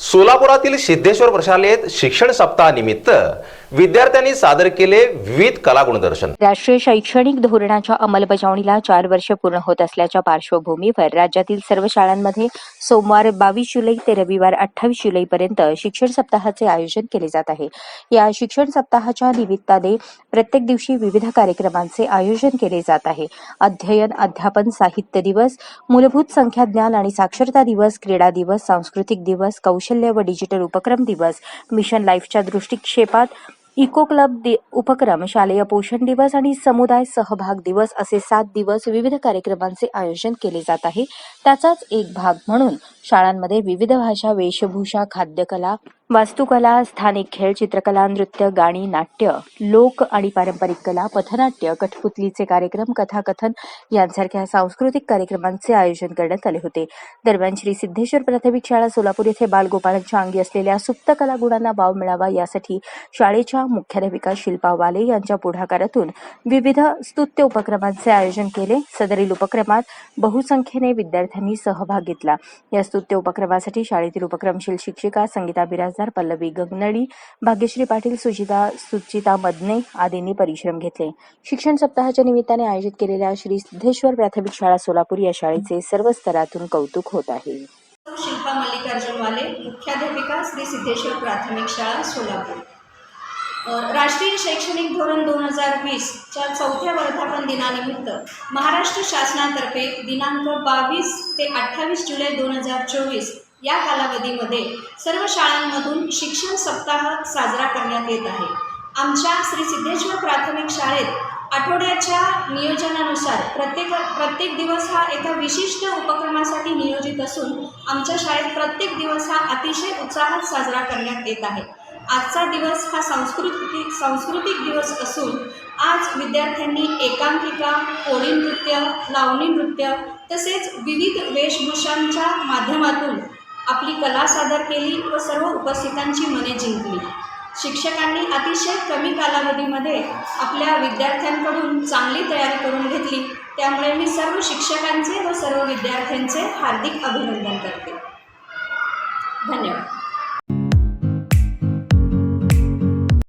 सोलापुरातील सिद्धेश्वर प्रशालेत शिक्षण सप्ताहानिमित्त विद्यार्थ्यांनी सादर केले विविध कलागुणदर्शन राष्ट्रीय शैक्षणिक धोरणाच्या अंमलबजावणीला चार वर्ष पूर्ण होत असल्याच्या पार्श्वभूमीवर राज्यातील सर्व शाळांमध्ये सोमवार बावीस जुलै ते रविवार अठ्ठावीस जुलैपर्यंत शिक्षण सप्ताहाचे आयोजन केले जात आहे. या शिक्षण सप्ताहाच्या निमित्ताने प्रत्येक दिवशी विविध कार्यक्रमांचे आयोजन केले जात आहे. अध्ययन अध्यापन साहित्य दिवस मूलभूत संख्या ज्ञान आणि साक्षरता दिवस क्रीडा दिवस सांस्कृतिक दिवस कौशल्य व डिजिटल उपक्रम दिवस मिशन लाईफच्या दृष्टिक्षेपात इको क्लब दि- उपक्रम शालेय पोषण दिवस आणि समुदाय सहभाग दिवस असे सात दिवस विविध कार्यक्रमांचे आयोजन केले जात आहे. त्याचाच एक भाग म्हणून शाळांमध्ये विविध भाषा वेशभूषा खाद्यकला वास्तुकला स्थानिक खेळ चित्रकला नृत्य गाणी नाट्य लोक आणि पारंपरिक कला पथनाट्य कठपुतलीचे कार्यक्रम कथाकथन यांसारख्या सांस्कृतिक कार्यक्रमांचे आयोजन करण्यात आले होते. दरम्यान श्री सिद्धेश्वर प्राथमिक शाळा सोलापूर येथे बालगोपाळांच्या अंगी असलेल्या सुप्त कला गुणांना वाव मिळावा यासाठी शाळेच्या मुख्याध्यापिका शिल्पा वाले यांच्या पुढाकारातून विविध स्तुत्य उपक्रमांचे आयोजन केले. सदरील उपक्रमात बहुसंख्येने विद्यार्थ्यांनी सहभाग घेतला. या स्तुत्य उपक्रमासाठी शाळेतील उपक्रमशील शिक्षिका संगीता बिराजदार पल्लवी गंगनडी भाग्यश्री पाटील सुचिता सुचिता मदने आदींनी परिश्रम घेतले. शिक्षण सप्ताहाच्या निमित्ताने आयोजित केलेल्या श्री सिद्धेश्वर प्राथमिक शाळा सोलापूर या शाळेचे सर्व स्तरातून कौतुक होत आहे. शिल्पा मल्लिकार्जुन वाले मुख्याध्यापिका श्री सिद्धेश्वर प्राथमिक शाळा सोलापूर. राष्ट्रीय शैक्षणिक धोरण दोन हजार वीसच्या चौथ्या वर्धापन दिनानिमित्त महाराष्ट्र शासनातर्फे दिनांक बावीस ते अठ्ठावीस जुलै दोन हजार चोवीस या कालावधीमध्ये सर्व शाळांमधून शिक्षण सप्ताह साजरा करण्यात येत आहे. आमच्या श्री सिद्धेश्वर प्राथमिक शाळेत आठवड्याच्या नियोजनानुसार प्रत्येक प्रत्येक दिवस हा एका विशिष्ट उपक्रमासाठी नियोजित असून आमच्या शाळेत प्रत्येक दिवस हा अतिशय उत्साहात साजरा करण्यात येत आहे. आजचा दिवस हा सांस्कृतिक सांस्कृतिक दिवस असून आज विद्यार्थ्यांनी एकांकिका कोळी नृत्य लावणी नृत्य तसेच विविध वेशभूषांच्या माध्यमातून आपली कला सादर केली व सर्व उपस्थितांची मने जिंकली. शिक्षकांनी अतिशय कमी कालावधीमध्ये आपल्या विद्यार्थ्यांकडून चांगली तयारी करून घेतली. त्यामुळे मी सर्व शिक्षकांचे व सर्व विद्यार्थ्यांचे हार्दिक अभिनंदन करते. धन्यवाद.